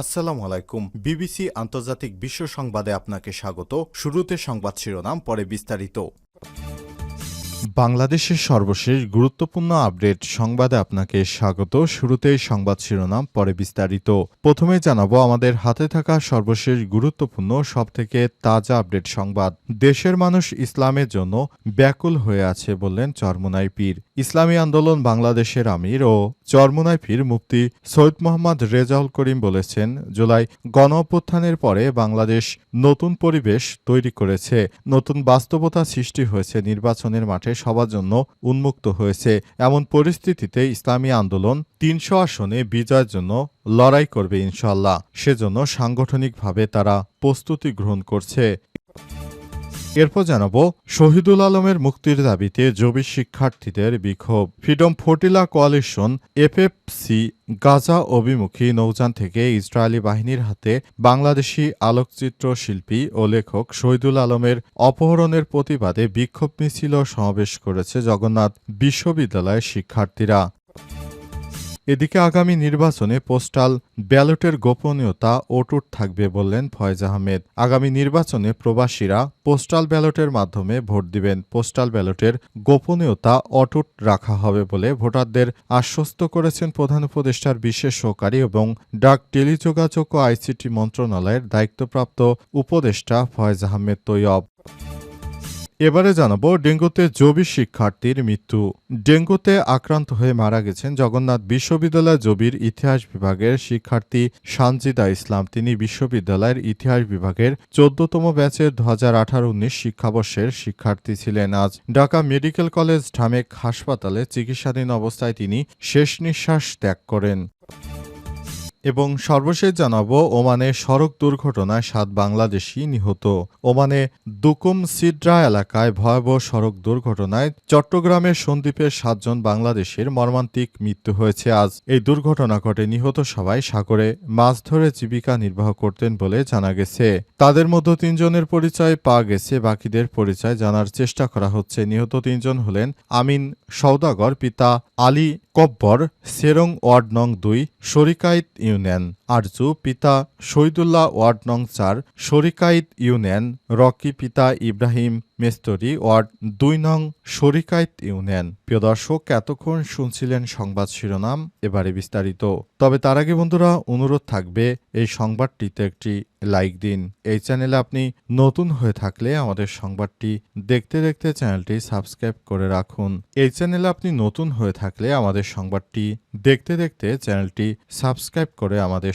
আসসালামু আলাইকুম। বিবিসি আন্তর্জাতিক বিশ্ব সংবাদে আপনাকে স্বাগত। শুরুতে সংবাদ শিরোনাম, পরে বিস্তারিত। বাংলাদেশের সর্বশেষ গুরুত্বপূর্ণ আপডেট সংবাদে আপনাকে স্বাগত। শুরুতেই সংবাদ শিরোনাম, পরে বিস্তারিত। প্রথমে জানাব, আমাদের হাতে থাকা সর্বশেষ গুরুত্বপূর্ণ, সবথেকে তাজা আপডেট সংবাদ। দেশের মানুষ ইসলামের জন্য ব্যাকুল হয়ে আছে বললেন চরমুনাই পীর। ইসলামী আন্দোলন বাংলাদেশের আমির ও চরমুনাই পীর মুফতি সৈয়দ মোহাম্মদ রেজাউল করিম বলেছেন, জুলাই গণ অভ্যুত্থানের পরে বাংলাদেশ নতুন পরিবেশ তৈরি করেছে। নতুন বাস্তবতা সৃষ্টি হয়েছে, নির্বাচনের মাঠে সবার জন্য উন্মুক্ত হয়েছে। এমন পরিস্থিতিতে ইসলামী আন্দোলন তিনশো আসনে বিজয়ের জন্য লড়াই করবে ইনশাল্লাহ সেজন্য সাংগঠনিকভাবে তারা প্রস্তুতি গ্রহণ করছে। এরপর জানাব, শহীদুল আলমের মুক্তির দাবিতে জবি শিক্ষার্থীদের বিক্ষোভ। Freedom flotilla coalition, FFC, Gaza অভিমুখী নৌযান থেকে ইসরায়েলি বাহিনীর হাতে বাংলাদেশি আলোকচিত্র শিল্পী ও লেখক শহীদুল আলমের অপহরণের প্রতিবাদে বিক্ষোভ মিছিল সমাবেশ করেছে জগন্নাথ বিশ্ববিদ্যালয়ের শিক্ষার্থীরা। এদিকে আগামী নির্বাচনে পোস্টাল ব্যালটের গোপনীয়তা অটুট থাকবে বললেন ফয়েজ আহমেদ। আগামী নির্বাচনে প্রবাসীরা পোস্টাল ব্যালটের মাধ্যমে ভোট দিবেন। পোস্টাল ব্যালটের গোপনীয়তা অটুট রাখা হবে বলে ভোটারদের আশ্বস্ত করেছেন প্রধান উপদেষ্টার বিশেষ সহকারী এবং ডাক টেলিযোগাযোগ ও আইসিটি মন্ত্রণালয়ের দায়িত্বপ্রাপ্ত উপদেষ্টা ফয়েজ আহমেদ তৈয়ব। এবারে জানাব ডেঙ্গুতে জবি শিক্ষার্থীর মৃত্যু। ডেঙ্গুতে আক্রান্ত হয়ে মারা গেছেন জগন্নাথ বিশ্ববিদ্যালয় জবির ইতিহাস বিভাগের শিক্ষার্থী সানজিদা ইসলাম। তিনি বিশ্ববিদ্যালয়ের ইতিহাস বিভাগের চোদ্দতম ব্যাচের দু হাজার আঠারো উনিশ শিক্ষাবর্ষের শিক্ষার্থী ছিলেন। আজ ঢাকা মেডিকেল কলেজ ঢামেক হাসপাতালে চিকিৎসাধীন অবস্থায় তিনি শেষ নিঃশ্বাস ত্যাগ করেন। এবং সর্বশেষ জানাব ওমানে সড়ক দুর্ঘটনায় সাত বাংলাদেশি নিহত। ওমানে দুকুম সিডরা এলাকায় ভয়াবহ সড়ক দুর্ঘটনায় চট্টগ্রামের সন্দ্বীপের সাতজন বাংলাদেশের মর্মান্তিক মৃত্যু হয়েছে। আজ এই দুর্ঘটনা ঘটে নিহত সবাই সাগরে মাছ ধরে জীবিকা নির্বাহ করতেন বলে জানা গেছে। তাদের মধ্যে তিনজনের পরিচয় পাওয়া গেছে, বাকিদের পরিচয় জানার চেষ্টা করা হচ্ছে। নিহত তিনজন হলেন আমিন সৌদাগর পিতা আলী কব্বর সেরং ওয়ার্ড নং দুই সরিকাইত ইউনিয়ন। আরজু পিতা শহীদুল্লাহ ওয়ার্ড নং চার শরিকাইত ইউনিয়ন, রকি পিতা ইব্রাহিম মেস্তরি ওয়ার্ড দুই নং শরিকাইত ইউনিয়ন। প্রিয় দর্শক, এতক্ষণ শুনছিলেন সংবাদ শিরোনাম, এবারে বিস্তারিত। তবে তার আগে বন্ধুরা, অনুরোধ থাকবে, এই সংবাদটিতে একটি লাইক দিন। এই চ্যানেলে আপনি নতুন হয়ে থাকলে আমাদের সংবাদটি দেখতে দেখতে চ্যানেলটি সাবস্ক্রাইব করে রাখুন। এই চ্যানেলে আপনি নতুন হয়ে থাকলে আমাদের সংবাদটি দেখতে দেখতে চ্যানেলটি সাবস্ক্রাইব করে আমাদের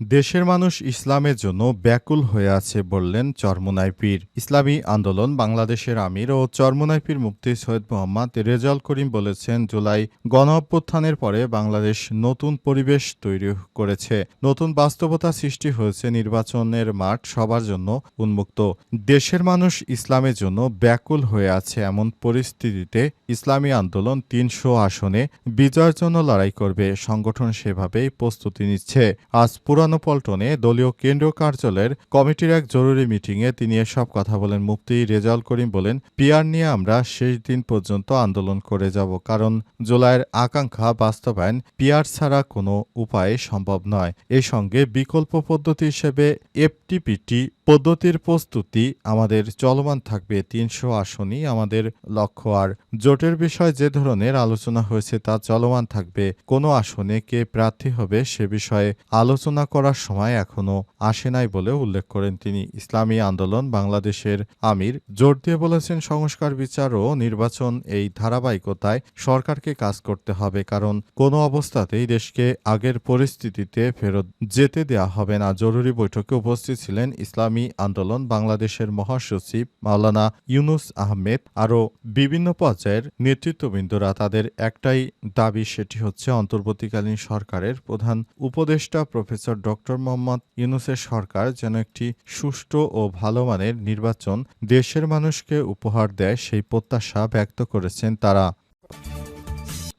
দেশের মানুষ ইসলামের জন্য ব্যাকুল হয়ে আছে বললেন চরমুনাই পীর। ইসলামী আন্দোলন বাংলাদেশের আমির ও চরমুনাই পীর সৈয়দ মোহাম্মদ রেজাল করিম বলেছেন, জুলাই গণ অভ্যুত্থানের পরে বাংলাদেশ নতুন পরিবেশ তৈরি করেছে। নতুন বাস্তবতা সৃষ্টি হয়েছে নির্বাচনের মাঠ সবার জন্য উন্মুক্ত। দেশের মানুষ ইসলামের জন্য ব্যাকুল হয়ে আছে এমন পরিস্থিতিতে ইসলামী আন্দোলন তিনশো আসনে বিজয়ের জন্য লড়াই করবে। সংগঠন সেভাবেই প্রস্তুতি নিচ্ছে। আজ পুরানো পল্টনে দলীয় কেন্দ্রীয় কার্যালয়ের কমিটির এক জরুরি মিটিংয়ে তিনি এসব কথা বলেন। মুফতি রেজাউল করিম বলেন, পিয়ার নিয়ে আমরা শেষ দিন পর্যন্ত আন্দোলন করে যাব, কারণ জুলাইয়ের আকাঙ্ক্ষা বাস্তবায়ন পিয়ার ছাড়া কোনো উপায়ে সম্ভব নয়। এ সঙ্গে বিকল্প পদ্ধতি হিসেবে এফটিপিটি পদ্ধতির প্রস্তুতি আমাদের চলমান থাকবে তিনশো আসনই। আমাদের লক্ষ্য আর জোটের বিষয়ে যে ধরনের আলোচনা হয়েছে তা চলমান থাকবে। কোনো আসনে কে প্রার্থী হবে সে বিষয়ে আলোচনা করার সময় এখনও আসে নাই বলে উল্লেখ করেন তিনি। ইসলামী আন্দোলন বাংলাদেশের আমির জোর দিয়ে বলেছেন, সংস্কার, বিচার ও নির্বাচন এই ধারাবাহিকতায় সরকারকে কাজ করতে হবে, কারণ কোনো অবস্থাতেই দেশকে আগের পরিস্থিতিতে ফেরত যেতে দেয়া হবে না। জরুরি বৈঠকে উপস্থিত ছিলেন ইসলামী আন্দোলন বাংলাদেশের মহাসচিব মাওলানা ইউনুস আহমেদ আরও বিভিন্ন পর্যায়ের নেতৃত্ববৃন্দরা তাদের একটাই দাবি, সেটি হচ্ছে অন্তর্বর্তীকালীন সরকারের প্রধান উপদেষ্টা প্রফেসর ডক্টর মোহাম্মদ ইউনুসের সরকার যেন একটি সুষ্ঠু ও ভালো মানের নির্বাচন দেশের মানুষকে উপহার দেয়, সেই প্রত্যাশা ব্যক্ত করেছেন তারা।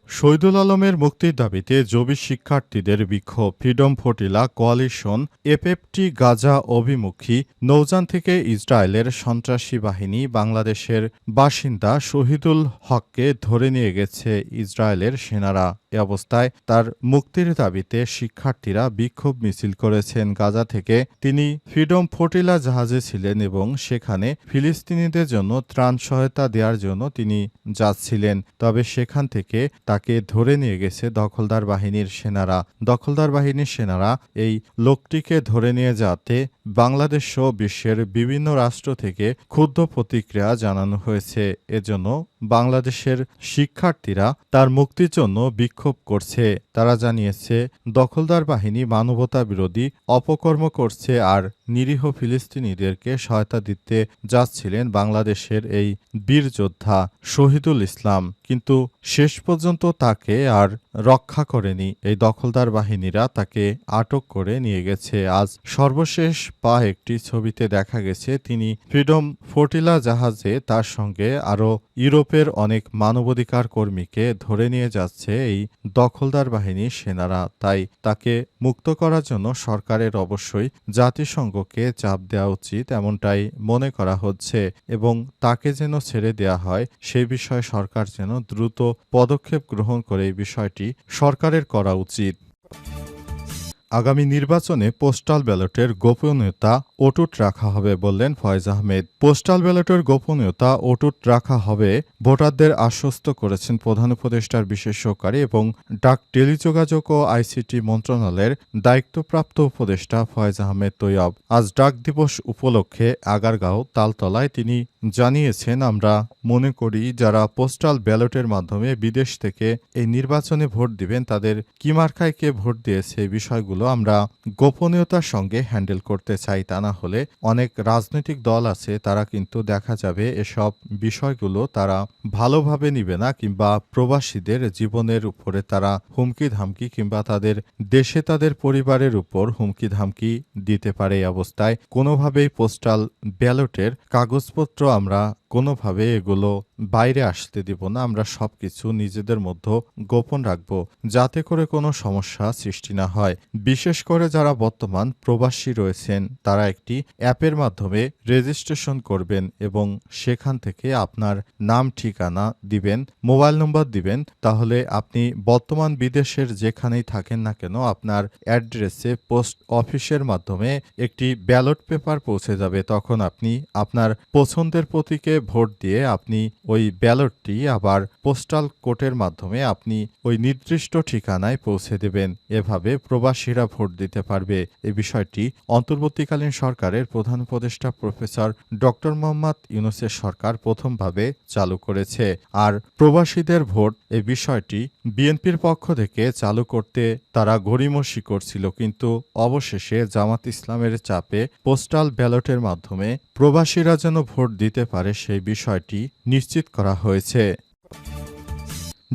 শহীদুল আলমের মুক্তির দাবিতে জবি শিক্ষার্থীদের বিক্ষোভ। ফ্রিডম ফটিলা কোয়ালিশন এপেপটি গাজা অভিমুখী নৌজান থেকে ইসরায়েলের সন্ত্রাসী বাহিনী, বাংলাদেশের বাসিন্দা শহীদুল হককে ধরে নিয়ে গেছে ইসরায়েলের সেনারা। এ অবস্থায় তার মুক্তির দাবিতে শিক্ষার্থীরা বিক্ষোভ মিছিল করেছেন গাজা থেকে। তিনি ফ্রিডম ফটিলা জাহাজে ছিলেন এবং সেখানে ফিলিস্তিনিদের জন্য ত্রাণ সহায়তা দেওয়ার জন্য তিনি যাচ্ছিলেন। তবে সেখান থেকে তাকে ধরে নিয়ে গেছে দখলদার বাহিনীর সেনারা। দখলদার বাহিনীর সেনারা এই লোকটিকে ধরে নিয়ে যাতে বাংলাদেশ সহ বিশ্বের বিভিন্ন রাষ্ট্র থেকে ক্ষুব্ধ প্রতিক্রিয়া জানানো হয়েছে। এজন্য বাংলাদেশের শিক্ষার্থীরা তার মুক্তির জন্য বিক্ষোভ করছে। তারা জানিয়েছে, দখলদার বাহিনী মানবতা বিরোধী অপকর্ম করছে আর নিরীহ ফিলিস্তিনিদেরকে সহায়তা দিতে যাচ্ছিলেন বাংলাদেশের এই বীর যোদ্ধা শহীদুল ইসলাম। কিন্তু শেষ পর্যন্ত তাকে আর রক্ষা করেনি। এই দখলদার বাহিনীরা তাকে আটক করে নিয়ে গেছে। আজ সর্বশেষ পা একটি ছবিতে দেখা গেছে, তিনি ফ্রিডম ফোর্টিলা জাহাজে তার সঙ্গে আরও ইউরোপের অনেক মানবাধিকার কর্মীকে ধরে নিয়ে যাচ্ছে এই দখলদার বাহিনীর সেনারা। তাই তাকে মুক্ত করার জন্য সরকারের অবশ্যই জাতিসংঘকে চাপ দেওয়া উচিত এমনটাই মনে করা হচ্ছে এবং তাকে যেন ছেড়ে দেওয়া হয় সেই বিষয়ে সরকার যেন দ্রুত পদক্ষেপ গ্রহণ করে এই বিষয়টি সরকারের করা উচিত। আগামী নির্বাচনে পোস্টাল ব্যালটের গোপনীয়তা অটুট রাখা হবে বললেন ফয়েজ আহমেদ। পোস্টাল ব্যালটের গোপনীয়তা অটুট রাখা হবে ভোটারদের আশ্বস্ত করেছেন প্রধান উপদেষ্টার বিশেষ সহকারী এবং ডাক টেলিযোগাযোগ ও আইসিটি মন্ত্রণালয়ের দায়িত্বপ্রাপ্ত উপদেষ্টা ফয়েজ আহমেদ তৈয়ব। আজ ডাক দিবস উপলক্ষে আগারগাঁও, তালতলায় তিনি জানিয়েছেন, আমরা মনে করি যারা পোস্টাল ব্যালটের মাধ্যমে বিদেশ থেকে এই নির্বাচনে ভোট দিবেন, তাদের কি মার্কায় কে ভোট দিয়েছে এই বিষয়গুলো আমরা গোপনীয়তার সঙ্গে হ্যান্ডেল করতে চাই। তা না হলে অনেক রাজনৈতিক দল আছে, তারা কিন্তু দেখা যাবে এসব বিষয়গুলো তারা ভালোভাবে নিবে না, কিংবা প্রবাসীদের জীবনের উপরে তারা হুমকি ধামকি কিংবা তাদের দেশে তাদের পরিবারের উপর হুমকি ধামকি দিতে পারে এই অবস্থায়। কোনোভাবেই পোস্টাল ব্যালটের কাগজপত্র আমরা কোনোভাবে এগুলো বাইরে আসতে দিব না, আমরা সবকিছু নিজেদের মধ্যে গোপন রাখব যাতে করে কোনো সমস্যা সৃষ্টি না হয়। বিশেষ করে যারা বর্তমান প্রবাসী রয়েছেন, তারা একটি অ্যাপের মাধ্যমে রেজিস্ট্রেশন করবেন এবং সেখান থেকে আপনার নাম, ঠিকানা দিবেন, মোবাইল নম্বর দিবেন। তাহলে আপনি বর্তমান বিদেশের যেখানেই থাকেন না কেন, আপনার অ্যাড্রেসে পোস্ট অফিসের মাধ্যমে একটি ব্যালট পেপার পৌঁছে যাবে। তখন আপনি আপনার পছন্দের প্রতীকে ভোট দিয়ে আপনি ওই ব্যালটটি আবার পোস্টাল কোর্টের মাধ্যমে আপনি ওই নির্দিষ্ট ঠিকানায় পৌঁছে দেবেন। এভাবে প্রবাসীরা ভোট দিতে পারবে। এ বিষয়টি অন্তর্বর্তীকালীন সরকারের প্রধান উপদেষ্টা প্রফেসর ডক্টর মোহাম্মদ ইউনুসের সরকার প্রথমভাবে চালু করেছে। আর প্রবাসীদের ভোট এ বিষয়টি বিএনপির পক্ষ থেকে চালু করতে তারা গড়িমসি করছিল। কিন্তু অবশেষে জামাত ইসলামের চাপে পোস্টাল ব্যালটের মাধ্যমে প্রবাসীরা যেন ভোট দিতে পারে সেই বিষয়টি নিশ্চিত করা হয়েছে।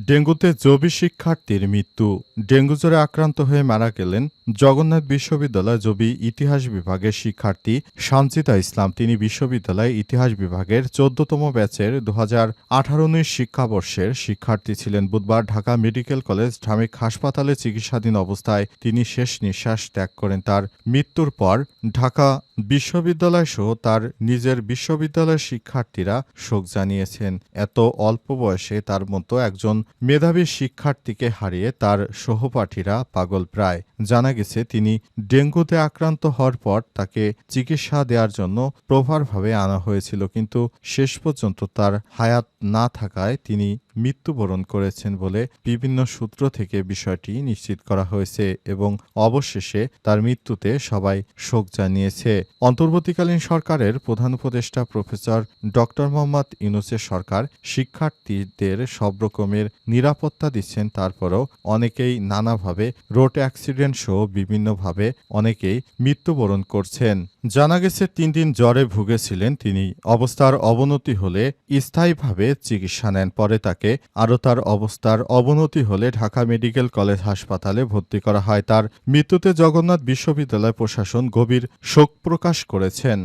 ডেঙ্গুতে জবি শিক্ষার্থীর মৃত্যু। ডেঙ্গু জ্বরে আক্রান্ত হয়ে মারা গেলেন জগন্নাথ বিশ্ববিদ্যালয় জবি ইতিহাস বিভাগের শিক্ষার্থী সানজিদা ইসলাম। তিনি বিশ্ববিদ্যালয় ইতিহাস বিভাগের চোদ্দতম ব্যাচের দু হাজার আঠারো উনিশ শিক্ষাবর্ষের শিক্ষার্থী ছিলেন। বুধবার ঢাকা মেডিকেল কলেজ ঢামেক হাসপাতালে চিকিৎসাধীন অবস্থায় তিনি শেষ নিঃশ্বাস ত্যাগ করেন। তার মৃত্যুর পর ঢাকা বিশ্ববিদ্যালয় সহ তার নিজের বিশ্ববিদ্যালয়ের শিক্ষার্থীরা শোক জানিয়েছেন। এত অল্প বয়সে তার মতো একজন মেধাবী শিক্ষার্থীকে হারিয়ে তার সহপাঠীরা পাগল প্রায়। জানা গেছে, তিনি ডেঙ্গুতে আক্রান্ত হওয়ার পর তাকে চিকিৎসা দেওয়ার জন্য প্রভারভাবে আনা হয়েছিল। কিন্তু শেষ পর্যন্ত তার হায়াত না থাকায় তিনি মৃত্যুবরণ করেছেন বলে বিভিন্ন সূত্র থেকে বিষয়টি নিশ্চিত করা হয়েছে এবং অবশেষে তার মৃত্যুতে সবাই শোক জানিয়েছে। অন্তর্বর্তীকালীন সরকারের প্রধান উপদেষ্টা প্রফেসর ডক্টর মোহাম্মদ ইউনুসের সরকার শিক্ষার্থীদের সব রকমের নিরাপত্তা দিচ্ছেন, তারপরও অনেকেই নানাভাবে রোড অ্যাক্সিডেন্ট সহ বিভিন্নভাবে অনেকেই মৃত্যুবরণ করছেন। জানা গেছে, তিন দিন জ্বরে ভুগেছিলেন তিনি। অবস্থার অবনতি হলে স্থায়ীভাবে চিকিৎসা নেন, পরে তাকে আরও তার অবস্থার অবনতি হলে ঢাকা মেডিকেল কলেজ হাসপাতালে ভর্তি করা হয়। তার মৃত্যুতে জগন্নাথ বিশ্ববিদ্যালয় প্রশাসন গভীর শোক প্রকাশ করেছেন।